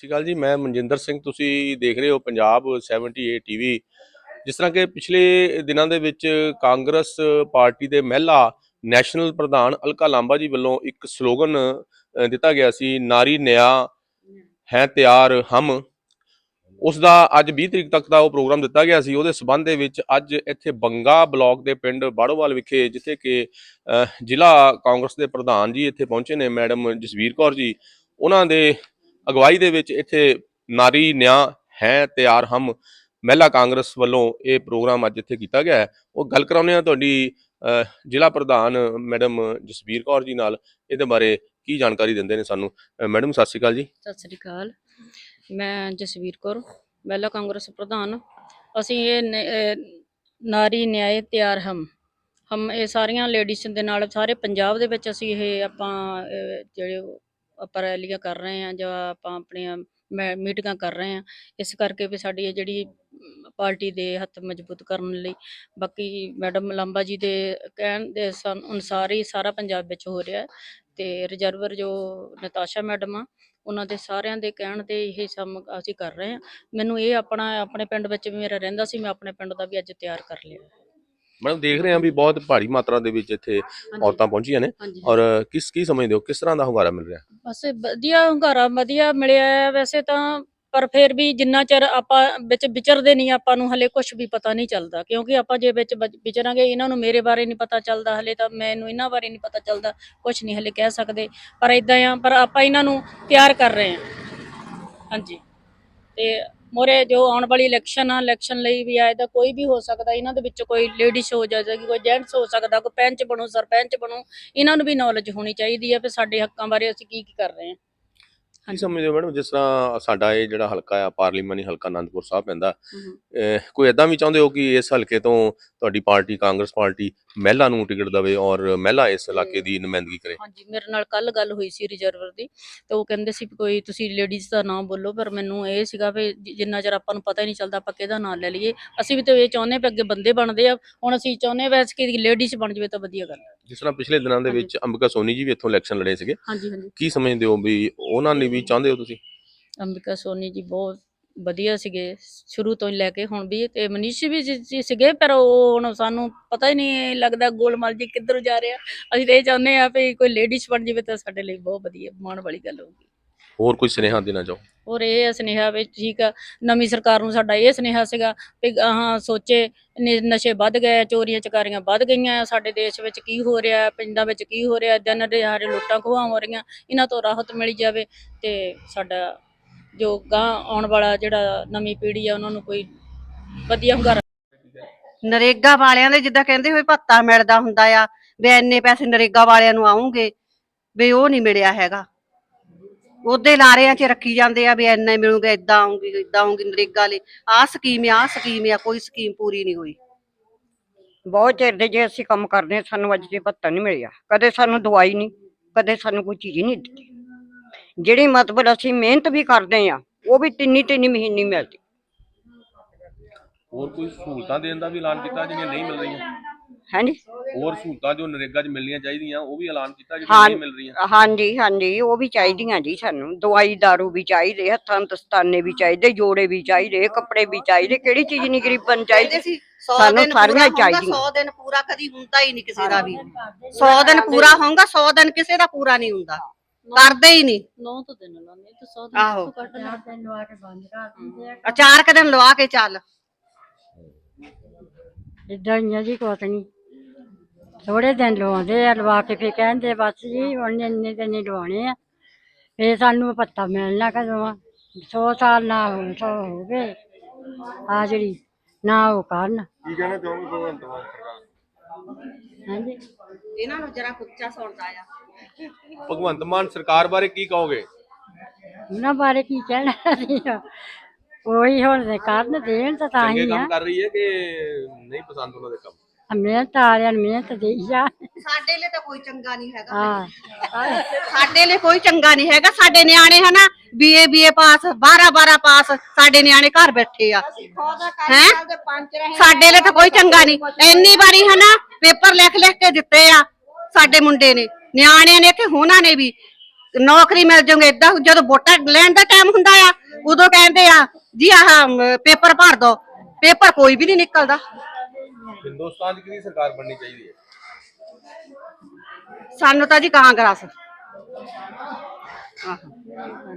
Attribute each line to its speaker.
Speaker 1: ਸਤਿ ਸ਼੍ਰੀ ਅਕਾਲ ਜੀ, ਮੈਂ ਮਨਜਿੰਦਰ ਸਿੰਘ, ਤੁਸੀਂ ਦੇਖ ਰਹੇ ਹੋ ਪੰਜਾਬ 78 ਟੀਵੀ। ਜਿਸ ਤਰ੍ਹਾਂ ਕਿ ਪਿਛਲੇ ਦਿਨਾਂ ਦੇ ਵਿੱਚ ਕਾਂਗਰਸ ਪਾਰਟੀ ਦੇ ਮਹਿਲਾ ਨੈਸ਼ਨਲ ਪ੍ਰਧਾਨ ਅਲਕਾ ਲਾਂਬਾ ਜੀ ਵੱਲੋਂ ਇੱਕ ਸਲੋਗਨ ਦਿੱਤਾ ਗਿਆ ਸੀ, ਨਾਰੀ ਨਿਆਂ ਹੈ ਤਿਆਰ ਹਮ। ਉਸ ਦਾ ਅੱਜ 20 ਤਰੀਕ ਤੱਕ ਦਾ ਉਹ ਪ੍ਰੋਗਰਾਮ ਦਿੱਤਾ ਗਿਆ ਸੀ। ਉਹਦੇ ਸਬੰਧ ਦੇ ਵਿੱਚ ਅੱਜ ਇੱਥੇ ਬੰਗਾ ਬਲਾਕ ਦੇ ਪਿੰਡ ਬਾੜੋਵਾਲ ਵਿਖੇ, ਜਿੱਥੇ ਕਿ ਜ਼ਿਲ੍ਹਾ ਕਾਂਗਰਸ ਦੇ ਪ੍ਰਧਾਨ ਜੀ ਇੱਥੇ ਪਹੁੰਚੇ ਨੇ, ਮੈਡਮ ਜਸਵੀਰ ਕੌਰ ਜੀ। ਉਹਨਾਂ ਦੇ ਅਗਵਾਈ ਦੇ ਵਿੱਚ ਇੱਥੇ ਨਾਰੀ, ਨਿਆਂ ਹੈ, ਤਿਆਰ, ਹਮ। ਮਹਿਲਾ ਕਾਂਗਰਸ ਵੱਲੋਂ ਇਹ ਪ੍ਰੋਗਰਾਮ ਅੱਜ ਇੱਥੇ ਕੀਤਾ ਗਿਆ ਹੈ। ਉਹ ਗੱਲ ਕਰਾਉਂਦੇ ਆ ਤੁਹਾਡੀ ਜ਼ਿਲ੍ਹਾ ਪ੍ਰਧਾਨ ਮੈਡਮ ਜਸਵੀਰ ਕੌਰ ਜੀ ਨਾਲ। ਇਹਦੇ ਬਾਰੇ ਕੀ ਜਾਣਕਾਰੀ ਦਿੰਦੇ ਨੇ ਸਾਨੂੰ? ਮੈਡਮ, ਸਤਿ ਸ਼੍ਰੀ ਅਕਾਲ ਜੀ।
Speaker 2: ਸਤਿ ਸ੍ਰੀ ਅਕਾਲ। ਮੈਂ ਜਸਵੀਰ ਕੌਰ, ਮਹਿਲਾ ਕਾਂਗਰਸ ਪ੍ਰਧਾਨ। ਅਸੀਂ ਇਹ ਨਾਰੀ, ਨਿਆਂ, ਤਿਆਰ, ਹਮ। ਹਮ, ਇਹ ਸਾਰੀਆਂ ਲੇਡੀਜ਼ ਦੇ ਨਾਲ ਸਾਰੇ ਪੰਜਾਬ ਦੇ ਵਿੱਚ ਅਸੀਂ ਇਹ ਆਪਾਂ ਜਿਹੜੇ ਆਪਾਂ ਰੈਲੀਆਂ ਕਰ ਰਹੇ ਹਾਂ ਜਾਂ ਆਪਾਂ ਆਪਣੀਆਂ ਮੈ- ਮੀਟਿੰਗਾਂ ਕਰ ਰਹੇ ਹਾਂ, ਇਸ ਕਰਕੇ ਵੀ ਸਾਡੀ ਇਹ ਜਿਹੜੀ ਪਾਰਟੀ ਦੇ ਹੱਥ ਮਜ਼ਬੂਤ ਕਰਨ ਲਈ ਬਾਕੀ ਮੈਡਮ ਲਾਂਬਾ ਜੀ ਦੇ ਕਹਿਣ ਦੇ ਸਨ- ਅਨੁਸਾਰ ਹੀ ਸਾਰਾ ਪੰਜਾਬ ਵਿੱਚ ਹੋ ਰਿਹਾ ਹੈ ਤੇ ਰਿਜ਼ਰਵਰ ਜੋ ਨਤਾਸ਼ਾ ਮੈਡਮ ਆ, ਉਹਨਾਂ ਦੇ ਸਾਰਿਆਂ ਦੇ ਕਹਿਣ ਤੇ ਇਹ ਸਮ ਅਸੀਂ ਕਰ ਰਹੇ ਹਾਂ। ਮੈਨੂੰ ਇਹ ਆਪਣਾ, ਆਪਣੇ ਪਿੰਡ ਵਿੱਚ ਵੀ ਮੇਰਾ ਰਹਿੰਦਾ ਸੀ, ਮੈਂ ਆਪਣੇ ਪਿੰਡ ਦਾ ਵੀ ਅੱਜ ਤਿਆਰ ਕਰ ਲਿਆ।
Speaker 1: ਮੈਡਮ ਦੇਖ ਰਹੇ ਹਾਂ ਵੀ ਬਹੁਤ ਭਾਰੀ ਮਾਤਰਾ ਦੇ ਵਿੱਚ ਇੱਥੇ ਔਰਤਾਂ ਪਹੁੰਚੀਆਂ ਨੇ।
Speaker 2: ਹਾਂਜੀ।
Speaker 1: ਔਰ ਕਿਸ ਕੀ ਸਮਝਦੇ ਹੋ ਕਿਸ ਤਰ੍ਹਾਂ ਦਾ ਹੁੰਗਾਰਾ ਮਿਲ ਰਿਹਾ?
Speaker 2: ਬਸ ਵਧੀਆ ਹੁੰਗਾਰਾ ਵਧੀਆ ਮਿਲਿਆ ਹੈ। ਵੈਸੇ ਤਾਂ ਪਰ ਫਿਰ ਵੀ ਜਿੰਨਾ ਚਿਰ ਆਪਾਂ ਵਿੱਚ ਵਿਚਰਦੇ ਨਹੀਂ ਆਪਾਂ ਨੂੰ ਹਲੇ ਕੁਝ ਵੀ ਪਤਾ ਨਹੀਂ ਚੱਲਦਾ। ਕਿਉਂਕਿ ਆਪਾਂ ਜੇ ਵਿੱਚ ਵਿਚਰਾਂਗੇ ਇਹਨਾਂ ਨੂੰ ਮੇਰੇ ਬਾਰੇ ਨਹੀਂ ਪਤਾ ਚੱਲਦਾ। ਹਲੇ ਤਾਂ ਮੈਨੂੰ ਇਹਨਾਂ ਬਾਰੇ ਨਹੀਂ ਪਤਾ ਚੱਲਦਾ ਕੁਝ ਨਹੀਂ ਹਲੇ ਕਹਿ ਸਕਦੇ। ਪਰ ਇਦਾਂ ਆ ਪਰ ਆਪਾਂ ਇਹਨਾਂ ਨੂੰ ਤਿਆਰ ਕਰ ਰਹੇ ਹਾਂ। ਹਾਂਜੀ। ਤੇ ਮੋਰੇ ਜੋ ਆਉਣ ਵਾਲੀ ਇਲੈਕਸ਼ਨ ਆ ਇਲੈਕਸ਼ਨ ਲਈ ਵੀ ਆਏ ਇਹਦਾ ਕੋਈ ਵੀ ਹੋ ਸਕਦਾ, ਇਹਨਾਂ ਦੇ ਵਿੱਚ ਕੋਈ ਲੇਡੀਜ਼ ਹੋ ਜਾਏਗੀ ਕੋਈ ਜੈਂਟਸ ਹੋ ਸਕਦਾ, ਕੋਈ ਪੈਂਚ ਬਣੋ, ਸਰਪੰਚ ਬਣੋ, ਇਹਨਾਂ ਨੂੰ ਵੀ ਨੌਲੇਜ ਹੋਣੀ ਚਾਹੀਦੀ ਹੈ ਵੀ ਸਾਡੇ ਹੱਕਾਂ ਬਾਰੇ ਅਸੀਂ ਕੀ ਕੀ ਕਰ ਰਹੇ ਹਾਂ।
Speaker 1: ਕੀ ਸਮਝਦੇ ਹੋ ਮੈਡਮ? ਜਿਸ ਤਰ੍ਹਾਂ ਸਾਡਾ ਇਹ ਜਿਹੜਾ ਹਲਕਾ ਆ ਪਾਰਲੀਮਾਨੀ ਹਲਕਾ ਆਨੰਦਪੁਰ ਸਾਹਿਬ ਪੈਂਦਾ। ਅਹ ਕੋਈ ਐਦਾਂ ਵੀ ਚਾਹੁੰਦੇ ਹੋ ਕਿ ਇਸ ਹਲਕੇ ਤੋਂ ਤੁਹਾਡੀ ਪਾਰਟੀ ਕਾਂਗਰਸ ਪਾਰਟੀ ਮਹਿਲਾ ਨੂੰ ਟਿਕਟ ਦੇਵੇ ਔਰ ਮਹਿਲਾ ਇਸ ਇਲਾਕੇ ਦੀ ਨੁਮਾਇੰਦਗੀ ਕਰੇ?
Speaker 2: ਹਾਂਜੀ ਮੇਰੇ ਨਾਲ ਕੱਲ ਗੱਲ ਹੋਈ ਸੀ ਰਿਜ਼ਰਵਰ ਦੀ ਤੇ ਉਹ ਕਹਿੰਦੇ ਸੀ ਵੀ ਕੋਈ ਤੁਸੀਂ ਲੇਡੀਜ਼ ਦਾ ਨਾਮ ਬੋਲੋ ਪਰ ਮੈਨੂੰ ਇਹ ਸੀਗਾ ਵੀ ਜਿ- ਜਿੰਨਾ ਚਿਰ ਆਪਾਂ ਨੂੰ ਪਤਾ ਹੀ ਨਹੀਂ ਚੱਲਦਾ ਆਪਾਂ ਕਿਹਦਾ ਨਾਮ ਲੈ ਲਈਏ। ਅਸੀਂ ਵੀ ਤਾਂ ਇਹ ਚਾਹੁੰਦੇ ਵੀ ਅੱਗੇ ਬੰਦੇ ਬਣਦੇ ਆ। ਹੁਣ ਅਸੀਂ ਚਾਹੁੰਦੇ ਵੈਸ ਕਿ ਲੇਡੀਜ਼ ਬਣ ਜਾਵੇ ਤਾਂ ਵਧੀਆ ਗੱਲ ਹੈ।
Speaker 1: ਜਿਸ ਤਰ੍ਹਾਂ ਪਿਛਲੇ ਦਿਨਾਂ ਦੇ। ਵਿੱਚ ਅੰਬਿਕਾ ਸੋਨੀ ਜੀ ਵੀ ਇੱਥੋਂ ਇਲੈਕਸ਼ਨ ਲੜੇ ਸੀਗੇ।
Speaker 2: ਹਾਂਜੀ ਹਾਂਜੀ।
Speaker 1: ਕੀ ਸਮਝਦੇ ਹੋ ਵੀ ਉਹਨਾਂ ਨੇ ਵੀ ਚਾਹੁੰਦੇ ਹੋ ਤੁਸੀਂ?
Speaker 2: ਅੰਬਿਕਾ ਸੋਨੀ ਜੀ ਬਹੁਤ ਵਧੀਆ ਸੀਗੇ। ਸ਼ੁਰੂ ਤੋਂ ਹੀ ਲੈ ਕੇ ਹੁਣ ਵੀ ਤੇ ਮਨੀਸ਼ ਵੀ ਜੀ- ਜੀ ਸੀਗੇ ਪਰ ਉਹ ਹੁਣ ਸਾਨੂੰ ਪਤਾ ਹੀ ਨਹੀਂ ਲੱਗਦਾ ਗੋਲਮਾਲ ਜੀ ਕਿੱਧਰ ਜਾ ਰਿਹਾ ਅਸੀਂ ਤਾਂ ਇਹ ਚਾਹੁੰਦੇ ਆ ਵੀ ਕੋਈ ਲੇਡੀਜ਼ ਬਣ ਜਾਵੇ ਤਾਂ ਸਾਡੇ ਲਈ ਬਹੁਤ ਵਧੀਆ ਮਾਣ ਵਾਲੀ ਗੱਲ ਹੋਊਗੀ।
Speaker 1: ਹੋਰ ਕੋਈ ਸੁਨੇਹਾ ਦੇਣਾ ਚਾਹੋ?
Speaker 2: ਔਰ ਇਹ ਸੁਨੇਹਾ ਵੀ ਠੀਕ ਆ ਨਵੀਂ ਸਰਕਾਰ ਨੂੰ ਸਾਡਾ ਇਹ ਸੁਨੇਹਾ ਸੀਗਾ ਵੀ ਹਾਂ ਸੋਚੇ ਨ- ਨਸ਼ੇ ਵੱਧ ਗਏ ਚੋਰੀਆਂ ਚਕਾਰੀਆਂ ਵੱਧ ਗਈਆਂ ਸਾਡੇ ਦੇਸ਼ ਵਿੱਚ ਕੀ ਹੋ ਰਿਹਾ ਹੈ, ਪਿੰਡਾਂ ਵਿੱਚ ਕੀ ਹੋ ਰਿਹਾ ਦਿਨ ਦਿਹਾੜੇ ਲੁੱਟਾਂ ਖੋਹਾਂ ਹੋ ਰਹੀਆਂ ਇਹਨਾਂ ਤੋਂ ਰਾਹਤ ਮਿਲ ਜਾਵੇ ਤੇ ਸਾਡਾ ਜੋ ਗਾਂ ਆਉਣ ਵਾਲਾ ਜਿਹੜਾ ਨਵੀਂ ਪੀੜ੍ਹੀ ਆ ਉਹਨਾਂ ਨੂੰ ਕੋਈ ਵਧੀਆ ਹੁੰਗਾਰਾ
Speaker 3: ਨਰੇਗਾ ਵਾਲਿਆਂ ਦੇ ਜਿੱਦਾਂ ਕਹਿੰਦੇ ਹੋਏ ਭੱਤਾ ਮਿਲਦਾ ਹੁੰਦਾ ਆ ਵੀ ਇੰਨੇ ਪੈਸੇ ਨਰੇਗਾ ਵਾਲਿਆਂ ਨੂੰ ਆਉਂਗੇ ਵੀ ਉਹ ਨਹੀਂ ਮਿਲਿਆ ਹੈਗਾ। ਉਹਦੇ ਲਾਰਿਆਂ 'ਚ ਰੱਖੀ ਜਾਂਦੇ ਆ ਵੀ ਇੰਨੇ ਮਿਲੂਗੇ ਇਦਾਂ ਆਉਂਗੀ ਇਦਾਂ ਆਉਂਗੀ ਨਰੇਗਾ ਲਈ ਆਹ ਸਕੀਮ ਆ ਆਹ ਸਕੀਮ ਆ ਕੋਈ ਸਕੀਮ ਪੂਰੀ ਨਹੀਂ ਹੋਈ।
Speaker 4: ਬਹੁਤ ਚਿਰ ਦੇ ਜੇ ਅਸੀਂ ਕੰਮ ਕਰਦੇ ਹਾਂ ਸਾਨੂੰ ਅੱਜ ਦੇ ਭੱਤਾ ਨਹੀਂ ਮਿਲਿਆ। ਕਦੇ ਸਾਨੂੰ ਦਵਾਈ ਨਹੀਂ ਕਦੇ ਸਾਨੂੰ ਕੋਈ ਚੀਜ਼ ਨਹੀਂ ਦਿੱਤੀ। ਜਿਹੜੀ ਮਤਲਬ ਅਸੀਂ ਮਿਹਨਤ ਵੀ ਕਰਦੇ ਆ ਉਹ ਵੀ ਤਿੰਨੀ ਤਿੰਨੀ ਮਹੀਨੇ ਮਿਲਦੀ।
Speaker 1: ਹੋਰ ਕੋਈ ਸਹੂਲਤਾਂ ਦੇਣ ਦਾ ਵੀ ਐਲਾਨ ਕੀਤਾ ਜਿਹੜੀਆਂ ਨਹੀਂ ਮਿਲ ਰਹੀਆਂ?
Speaker 4: ਹਾਂਜੀ।
Speaker 1: ਹੋਰ ਸਹੂਲਤਾਂ ਜੋ ਨਰੇਗਾ 'ਚ ਮਿਲਣੀਆਂ ਚਾਹੀਦੀਆਂ ਉਹ ਵੀ ਐਲਾਨ ਕੀਤਾ
Speaker 4: ਹਾਂ।
Speaker 1: ਜਿਹੜੀਆਂ ਨਹੀਂ ਮਿਲ ਰਹੀਆਂ?
Speaker 4: ਹਾਂਜੀ ਹਾਂਜੀ ਉਹ ਵੀ ਚਾਹੀਦੀਆਂ ਜੀ ਸਾਨੂੰ। ਦਵਾਈ ਦਾਰੂ ਵੀ ਚਾਹੀਦੇ ਹੱਥਾਂ ਦਸਤਾਨੇ ਵੀ ਚਾਹੀਦੇ ਜੋੜੇ ਵੀ ਚਾਹੀਦੇ ਕੱਪੜੇ ਵੀ ਚਾਹੀਦੇ ਕਿਹੜੀ ਚੀਜ਼ ਨਹੀਂ ਗਰੀਬਾਂ ਨੂੰ ਚਾਹੀਦੀ?
Speaker 3: ਸੀ 100
Speaker 4: ਸਾਨੂੰ
Speaker 3: ਦਿਨ
Speaker 4: ਸਾਰੀਆਂ
Speaker 3: ਪੂਰਾ ਹੋਊਗਾ,
Speaker 4: ਚਾਹੀਦੀਆਂ।
Speaker 3: 100 ਦਿਨ ਪੂਰਾ ਕਦੀ ਹੁੰਦਾ ਹੀ ਨਹੀਂ ਕਿਸੇ ਦਾ ਵੀ। 100 ਦਿਨ ਪੂਰਾ ਹੋਊਗਾ 100 ਦਿਨ ਕਿਸੇ ਦਾ ਪੂਰਾ ਨਹੀਂ ਹੁੰਦਾ। ਕਰਦੇ ਹੀ ਨਹੀਂ।
Speaker 2: ਨੌ ਤੋਂ ਦਿਨ ਲਾਉਂਦੇ ਤੇ 100
Speaker 3: ਆਹੋ।
Speaker 2: ਦਿਨ ਤੋਂ ਕੱਢ ਲੈਂਦੇ
Speaker 3: ਅਚਾਰ ਕੁ ਦਿਨ ਲਵਾ ਕੇ ਚੱਲ।
Speaker 5: ਇਦਾਂ ਹੀ ਆ ਜੀ ਕੁਛ ਨਹੀਂ। ਥੋੜੇ ਦਿਨ ਲਵਾਉਂਦੇ ਆ ਲਵਾ ਕੇ ਫਿਰ ਕਹਿੰਦੇ ਬਸ ਜੀ ਹੁਣ ਇੰਨੇ ਦਿਨ ਹੀ ਲਵਾਉਣੇ ਆ। ਫੇਰ ਸਾਨੂੰ ਪੱਤਾ ਮਿਲਣਾ ਕਦੋਂ ਆ? 100 ਸਾਲ ਨਾ ਹੋਣ 100 ਹੋ ਗਏ। ਆ ਜਿਹੜੀ ਨਾ ਉਹ ਕਰਨ।
Speaker 1: ਕੀ ਕਹਿਣਾ ਚਾਹੋਗੇ ਭਗਵੰਤ ਮਾਨ ਸਰਕਾਰ?
Speaker 5: ਹਾਂਜੀ।
Speaker 3: ਇਹਨਾਂ ਨੂੰ ਜਰਾ ਕੁੱਚਾ ਸੁਣਦਾ ਆ।
Speaker 1: ਭਗਵੰਤ ਮਾਨ ਸਰਕਾਰ ਬਾਰੇ ਕੀ ਕਹੋਗੇ?
Speaker 5: ਉਹਨਾਂ ਬਾਰੇ ਕੀ ਕਹਿਣਾ ਸੀ? ਉਹੀ ਹੁਣ ਦੇ ਕਰਨ ਦੇਣ ਤਾਂ ਤਾਂ
Speaker 1: ਚੰਗੇ
Speaker 5: ਹੀ ਆ।
Speaker 1: ਕੰਮ ਕਰ ਰਹੀ ਹੈ ਕਿ ਨਹੀਂ ਪਸੰਦ ਉਹਨਾਂ ਦੇ ਕੰਮ?
Speaker 5: ਮਿਹਨਤ ਵਾਲਿਆਂ ਨੂੰ ਮਿਹਨਤ ਦੇਈ ਜਾ
Speaker 3: ਸਾਡੇ ਲਈ ਤਾਂ ਕੋਈ ਚੰਗਾ ਨਹੀਂ ਹੈਗਾ।
Speaker 5: ਹਾਂ।
Speaker 3: ਸਾਡੇ ਲਈ ਕੋਈ ਚੰਗਾ ਨਹੀਂ ਹੈਗਾ। ਸਾਡੇ ਨਿਆਣੇ ਹਨਾ ਬੀਏ ਬੀਏ ਪਾਸ 12 12 ਪਾਸ ਸਾਡੇ ਨਿਆਣੇ ਘਰ ਬੈਠੇ ਆ। ਹੈ? ਸਾਡੇ ਲਈ ਤਾਂ ਕੋਈ ਚੰਗਾ ਨਹੀਂ। ਇੰਨੀ ਵਾਰੀ ਹਨਾ ਪੇਪਰ ਲਿਖ ਲਿਖ ਕੇ ਦਿੱਤੇ ਆ ਸਾਡੇ ਮੁੰਡੇ ਨੇ। ਨਿਆਣਿਆਂ ਨੇ ਕਿ ਹੋਣਾ ਨੇ ਵੀ। ਨੌਕਰੀ ਮਿਲ ਜਾਊਗੀ ਏਦਾਂ ਜਦੋਂ ਵੋਟਾਂ ਲੈਣ ਦਾ ਟਾਈਮ ਹੁੰਦਾ ਆ ਉਦੋਂ ਕਹਿੰਦੇ ਆ ਜੀ ਆਹ ਪੇਪਰ ਭਰ ਦੋ। ਪੇਪਰ ਕੋਈ ਵੀ ਨਹੀਂ ਨਿਕਲਦਾ।
Speaker 1: ਹਿੰਦੁਸਤਾਨ 'ਚ ਕਿਹਦੀ ਸਰਕਾਰ ਬਣਨੀ ਚਾਹੀਦੀ ਹੈ?
Speaker 3: ਸਾਨੂੰ ਤਾਂ ਜੀ ਕਾਂਗਰਸ ਆਹੋ।